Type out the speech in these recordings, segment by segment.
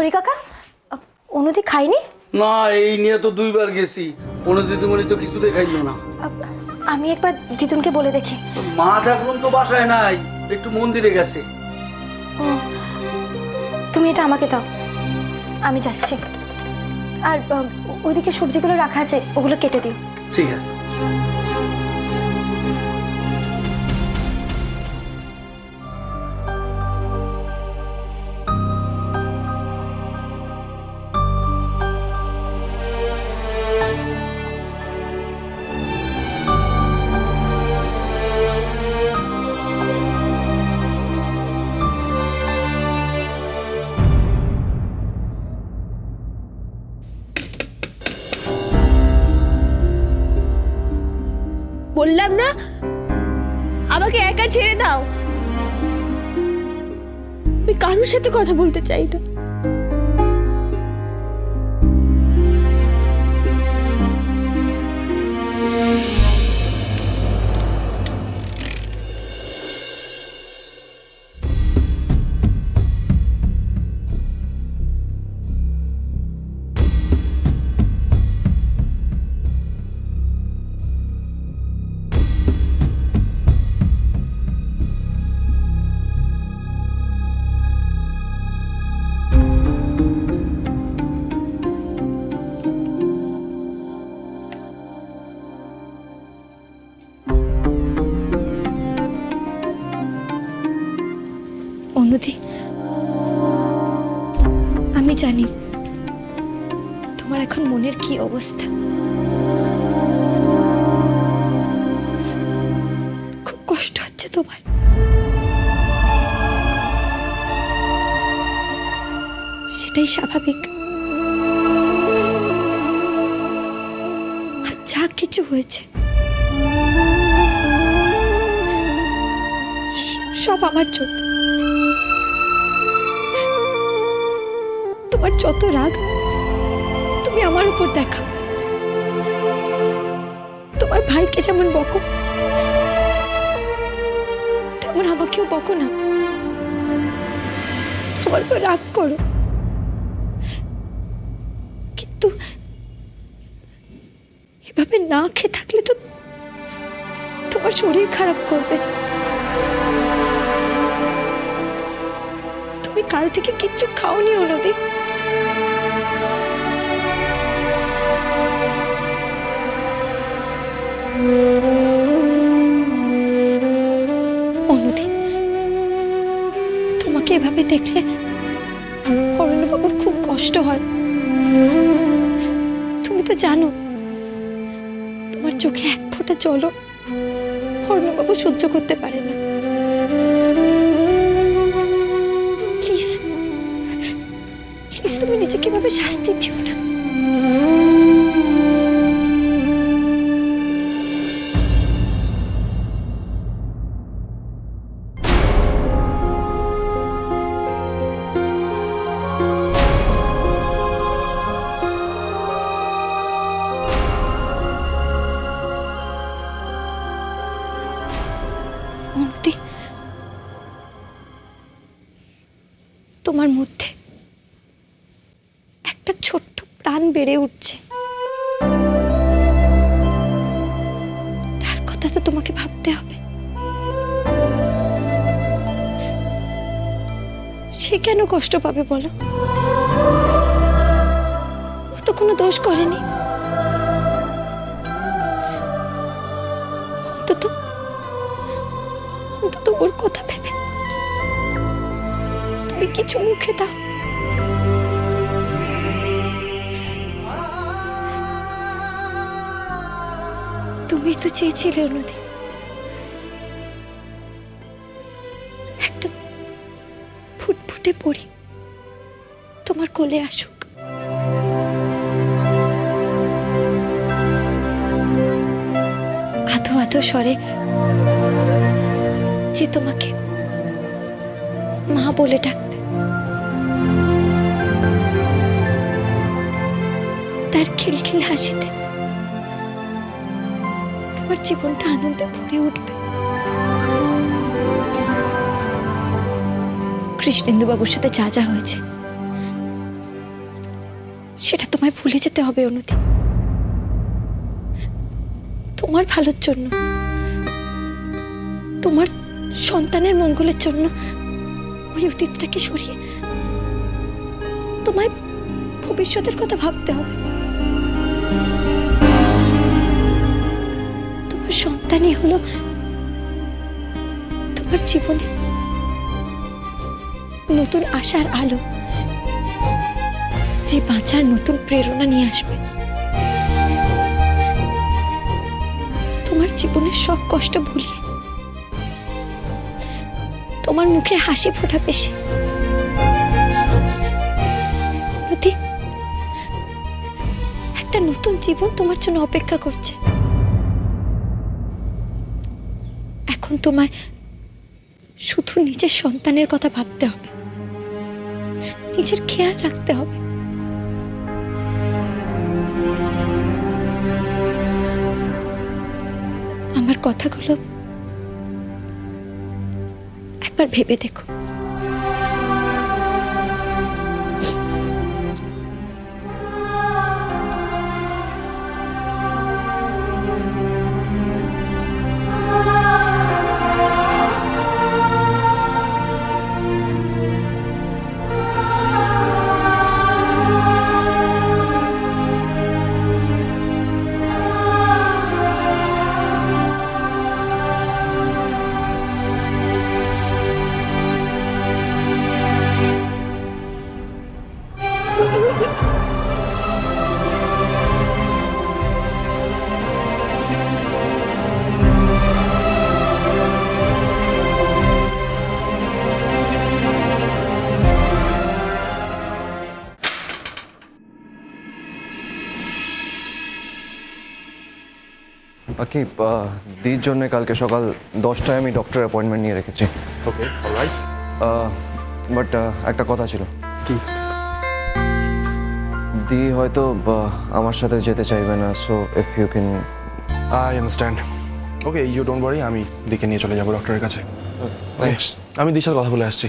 হরি কাকা অনুদি খাইনি? না এই নিয়ে তো দুইবার গেছি। কোনো দিদিমণি তো কিছু দেখাইলো না। আমি একবার দিদুনকে বলে দেখি। মা ঠাকুর তো বাসায় নাই একটু মন্দিরে গেছে। তুমি এটা আমাকে দাও আমি যাচ্ছি। আর ওইদিকে সবজিগুলো রাখা আছে ওগুলো কেটে দিও। ঠিক আছে। কারোর সাথে কথা বলতে চাই না। অনুদি আমি জানি তোমার এখন মনের কি অবস্থা। খুব কষ্ট হচ্ছে তোমার। সেটাই স্বাভাবিক। যা কিছু হয়েছে সব আমার জন্য। তোমার যত রাগ, তুমি আমার উপর দেখা। তোমার ভাইকে যেমন বকো, তেমন আমাকেও বকো না। আমার উপর রাগ করো। কিন্তু এভাবে না খেয়ে থাকলে তো তোমার শরীর খারাপ করবে। তুমি কাল থেকে কিচ্ছু খাওনি, অনুদি। অনুদি, তোমাকে এভাবে দেখলে অরণ্যবাবুর খুব কষ্ট হয়। তুমি তো জানো, তোমার চোখে এক ফোঁটা জলও অরণ্যবাবু সহ্য করতে পারে না। প্লিজ প্লিজ তুমি নিজেকে এভাবে শাস্তি দিও না। তোমার মধ্যে একটা ছোট্ট প্রাণ বেড়ে উঠছে। তার কথা তো তোমাকে ভাবতে হবে। সে কেন কষ্ট পাবে বলো? ও তো কোনো দোষ করেনি। কিছু মুখে দাও। তুমি তো চেয়েছিলে নদী একটা ফুটফুটে পড়ি। তোমার কোলে আসুক। আধো আধো স্বরে যে তোমাকে মা বলে ডাকবে তার খিলখিল হাসিতে তোমার জীবনটা আনন্দে ভরে উঠবে। কৃষ্ণেন্দু বাবুর সাথে যা যা হয়েছে, সেটা তোমায় ভুলে যেতে হবে অনুতি তোমার ভালোর জন্য, তোমার সন্তানের মঙ্গলের জন্য ওই অতীতটাকে সরিয়ে তোমায় ভবিষ্যতের কথা ভাবতে হবে। সন্তানই হলো। তোমার জীবনে নতুন আশার আলো যে বাঁচার নতুন প্রেরণা নিয়ে আসবে। তোমার জীবনের সব কষ্ট ভুলিয়ে তোমার মুখে হাসি ফোটাবে সে একটা নতুন জীবন তোমার জন্য অপেক্ষা করছে। এখন তোমায় শুধু নিজের সন্তানের কথা ভাবতে হবে। নিজের খেয়াল রাখতে হবে। আমার কথাগুলো একবার ভেবে দেখো। বাকি দির জন্য কালকে সকাল দশটায় আমি ডক্টর অ্যাপয়েন্টমেন্ট নিয়ে রেখেছি। ওকে অলরাইট বাট একটা কথা ছিল। কি? দি হয়তো আমার সাথে যেতে চাইবে না so if you can I understand okay you don't worry আমি দিকে নিয়ে চলে যাব ডক্টরের কাছে। থ্যাঙ্কস আমি দিশার কথা বলে আসছি।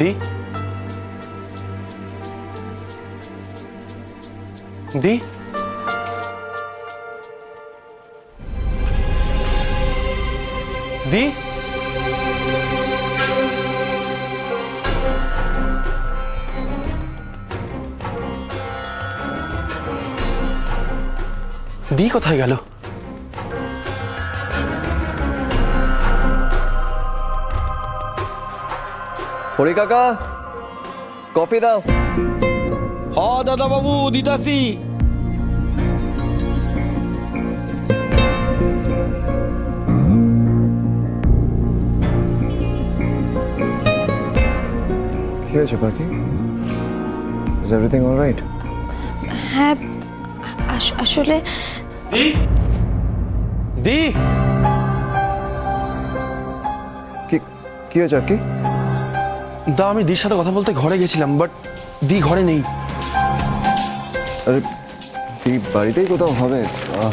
দি দি দি দি কোথায় গেল হরি কাকা কফি দাও হ দাদা বাবু দিতাছি কি হয়েছে বাকি ইজ এভরিথিং অল রাইট হ্যাঁ আস- আসলে দি কি কি হয়েছে কি দা আমি দির সাথে কথা বলতে ঘরে গেছিলাম বাট দি ঘরে নেই। আরে তুই বাড়িতেই কোথাও হবে? আহ,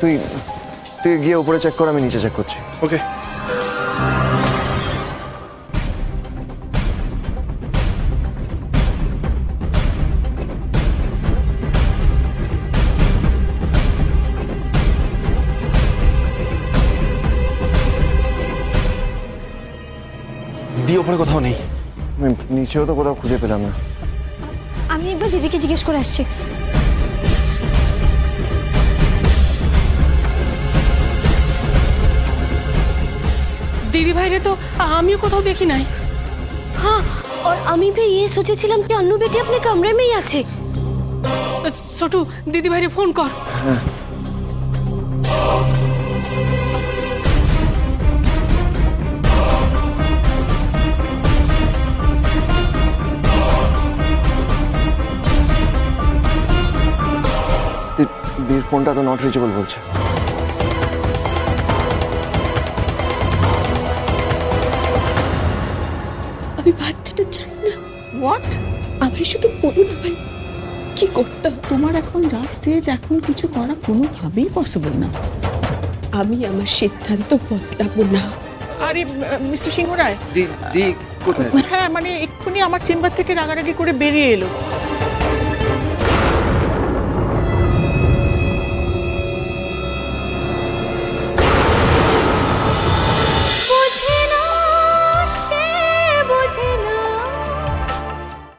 তুই তুই গিয়ে উপরে চেক কর আমি নিচে চেক করছি। ওকে দিয়ে ওপরে কোথাও নেই। নিচেও তো কোথাও খুঁজে পেলাম না। আমি একবার দিদিকে জিজ্ঞেস করে আসছি। दीदी भाई ने तो आम ही कोথাও देखी नहीं हाँ और अमी भी ये सोचेছিলাম कि अन्नू बेटी अपने कमरे আছে। ছোটু দিদি ভাইরে ফোন কর। হ্যাঁ। বীর ফোনটা তো নট রিচেবল বলছে। আমি বাচ্চাটা চাই না। হোয়াট আমি শুধু বলুন ভাই কি করতাম তোমার এখন যা স্টেজ এখন কিছু করা কোনোভাবেই পসিবল না। আমি আমার সিদ্ধান্ত বদলাবো না। আরে মিস্টার সিংহ রায় দিক কোথায়? হ্যাঁ মানে এক্ষুনি আমার চেম্বার থেকে রাগারাগি করে বেরিয়ে এলো।